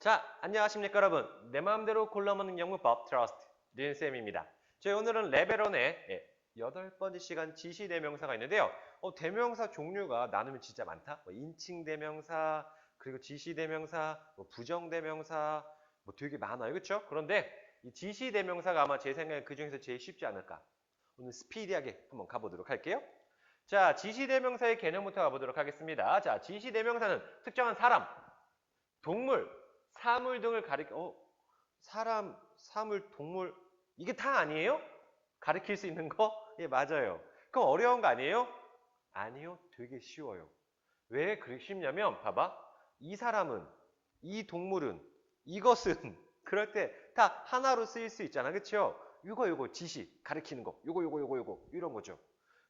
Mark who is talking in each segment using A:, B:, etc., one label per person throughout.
A: 자, 안녕하십니까 여러분. 내 마음대로 골라먹는 영문법 트러스트 린쌤입니다. 저희 오늘은 레벨 1의 예, 여덟 번째 시간 지시 대명사가 있는데요. 어, 대명사 종류가 나누면 진짜 많다. 뭐 인칭 대명사, 그리고 지시 대명사, 뭐 부정 대명사, 뭐 되게 많아요. 그렇죠? 그런데 이 지시 대명사가 아마 제 생각에 그 중에서 제일 쉽지 않을까. 오늘 스피디하게 한번 가보도록 할게요. 자, 지시 대명사의 개념부터 가보도록 하겠습니다. 자, 지시 대명사는 특정한 사람, 동물, 사물 등을 가리켜 어, 사람, 사물, 동물 이게 다 아니에요? 가리킬 수 있는 거? 예, 맞아요. 그럼 어려운 거 아니에요? 아니요. 되게 쉬워요. 왜 그렇게 쉽냐면 봐봐. 이 사람은 이 동물은 이것은 그럴 때 다 하나로 쓰일 수 있잖아. 그렇죠? 이거 이거 지시 가리키는 거. 요거 요거 요거 요거 이런 거죠.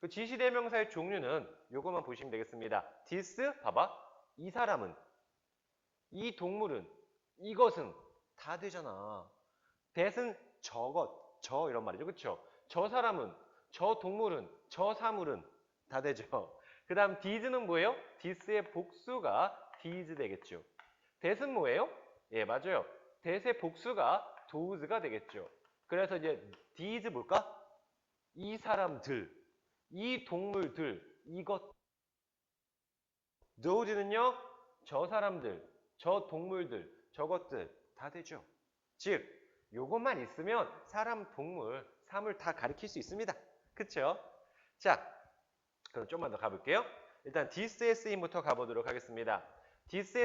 A: 그 지시 대명사의 종류는 요거만 보시면 되겠습니다. this 봐봐. 이 사람은 이 동물은 이것은 다 되잖아. that은 저것, 저 이런 말이죠. 그렇죠? 저 사람은, 저 동물은, 저 사물은 다 되죠. 그 다음 this는 뭐예요? this의 복수가 these 되겠죠. that은 뭐예요? 예, 맞아요. that의 복수가 those가 되겠죠. 그래서 이제 these 뭘까? 이 사람들, 이 동물들, 이것. those는요, 저 사람들, 저 동물들, 저것들 다 되죠. 즉, 요것만 있으면 사람, 동물, 사물 다 가리킬 수 있습니다. 그쵸? 자, 그럼 좀만 더 가볼게요. 일단 쓰임부터 가보도록 하겠습니다.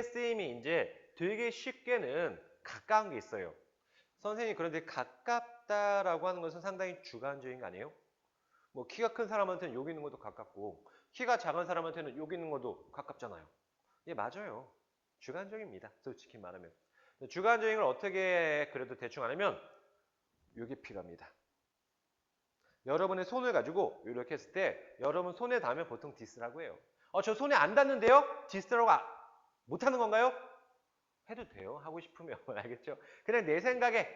A: 쓰임이 이제 되게 쉽게는 가까운 게 있어요. 선생님 그런데 가깝다라고 하는 것은 상당히 주관적인 거 아니에요? 뭐 키가 큰 사람한테는 여기 있는 것도 가깝고 키가 작은 사람한테는 여기 있는 것도 가깝잖아요. 예, 맞아요. 주관적입니다. 솔직히 말하면. 주관적인 걸 어떻게 그래도 대충 안 하면 이게 필요합니다. 여러분의 손을 가지고 이렇게 했을 때 여러분 손에 닿으면 보통 디스라고 해요. 어, 저 손에 안 닿는데요? 디스라고 아, 못하는 건가요? 해도 돼요. 하고 싶으면. 알겠죠? 그냥 내 생각에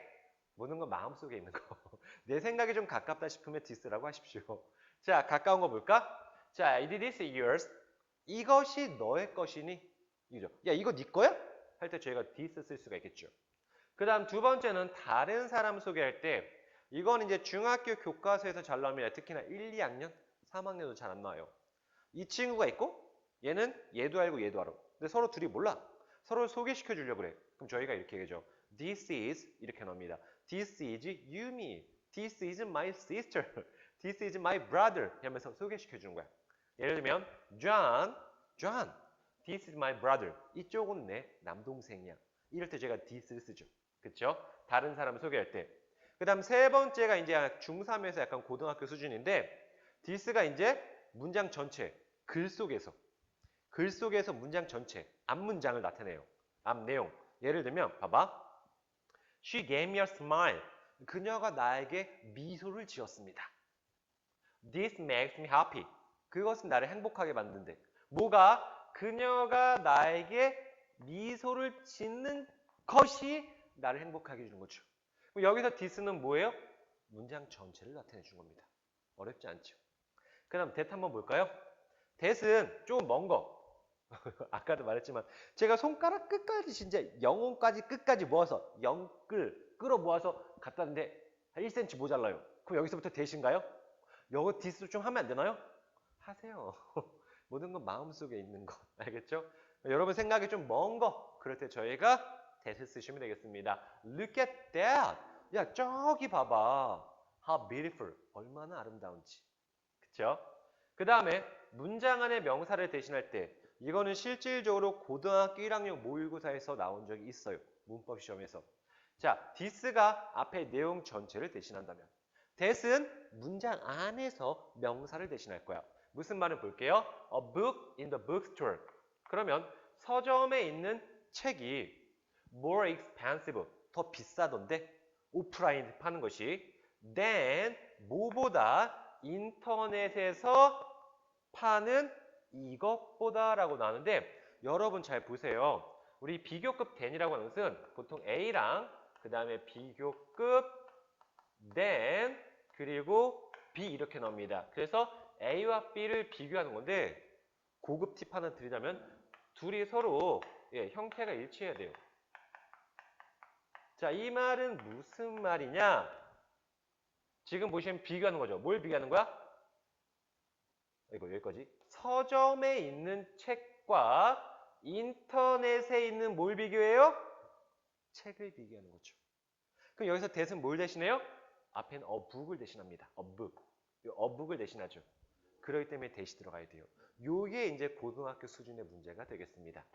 A: 모든 건 마음속에 있는 거. 내 생각이 좀 가깝다 싶으면 디스라고 하십시오. 자, 가까운 거 볼까? 자, it is yours. 이것이 너의 것이니? 이죠. 야, 이거 네 거야? 할 때 저희가 this 쓸 수가 있겠죠. 그 다음 두 번째는 다른 사람 소개할 때 이건 이제 중학교 교과서에서 잘 나옵니다. 특히나 1, 2학년, 3학년도 잘 안 나와요. 이 친구가 있고 얘는 얘도 알고 얘도 알아. 근데 서로 둘이 몰라. 서로 소개시켜 주려고 그래. 그럼 저희가 이렇게 얘기하죠. This is 이렇게 나옵니다. This is Yumi. This is my sister. This is my brother. 하면서 소개시켜 주는 거야. 예를 들면 John, John. This is my brother. 이쪽은 내 남동생이야. 이럴 때 제가 this를 쓰죠. 그쵸? 다른 사람 소개할 때. 그 다음 세 번째가 이제 중3에서 약간 고등학교 수준인데 this가 이제 문장 전체, 글 속에서 글 속에서 문장 전체, 앞 문장을 나타내요. 앞 내용. 예를 들면 봐봐. She gave me a smile. 그녀가 나에게 미소를 지었습니다. This makes me happy. 그것은 나를 행복하게 만든대. 뭐가? 그녀가 나에게 미소를 짓는 것이 나를 행복하게 해주는 거죠. 여기서 this는 뭐예요? 문장 전체를 나타내 준 겁니다. 어렵지 않죠? 그 다음 that 한번 볼까요? that은 조금 먼 거. 아까도 말했지만 제가 손가락 끝까지 진짜 영혼까지 끝까지 모아서 영끌 끌어 모아서 갖다 놨는데 한 1cm 모자라요. 그럼 여기서부터 that인가요? 여기 this도 좀 하면 안 되나요? 하세요. 모든 건 마음속에 있는 것. 알겠죠? 여러분 생각이 좀 먼 거. 그럴 때 저희가 that을 쓰시면 되겠습니다. Look at that. 야, 저기 봐봐. How beautiful. 얼마나 아름다운지. 그쵸? 그 다음에 문장 안에 명사를 대신할 때 이거는 실질적으로 고등학교 1학년 모의고사에서 나온 적이 있어요. 문법 시험에서. 자, this가 앞에 내용 전체를 대신한다면 that은 문장 안에서 명사를 대신할 거야. 무슨 말을 볼게요. A book in the bookstore. 그러면 서점에 있는 책이 more expensive, 더 비싸던데 오프라인 파는 것이 than 뭐보다 인터넷에서 파는 이것보다라고 나오는데 여러분 잘 보세요. 우리 비교급 than이라고 하는 것은 보통 A랑 그 다음에 비교급 than 그리고 B 이렇게 나옵니다. 그래서 A와 B를 비교하는 건데 고급 팁 하나 드리자면 둘이 서로 예, 형태가 일치해야 돼요. 자, 이 말은 무슨 말이냐? 지금 보시면 비교하는 거죠. 뭘 비교하는 거야? 이거 여기까지. 서점에 있는 책과 인터넷에 있는 뭘 비교해요? 책을 비교하는 거죠. 그럼 여기서 대신 뭘 대신해요? 앞에는 어북을 대신합니다. 어북. 이 어북을 대신하죠. 그렇기 때문에 대시 들어가야 돼요. 요게 이제 고등학교 수준의 문제가 되겠습니다.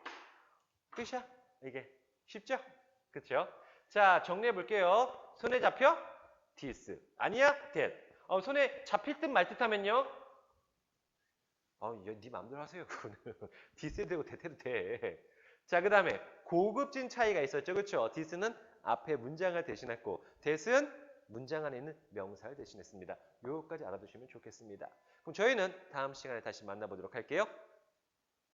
A: 끝이야? 이게 쉽죠? 그쵸? 자, 정리해 볼게요. 손에 잡혀? this. 아니야? that. 어, 손에 잡힐 듯 말 듯 하면요? 어, 야, 네 마음대로 하세요. 그거는. this에 되고 that해도 돼. 자, 그 다음에 고급진 차이가 있었죠. 그쵸? this는 앞에 문장을 대신했고 that은 문장 안에 있는 명사를 대신했습니다. 요거까지 알아두시면 좋겠습니다. 그럼 저희는 다음 시간에 다시 만나보도록 할게요.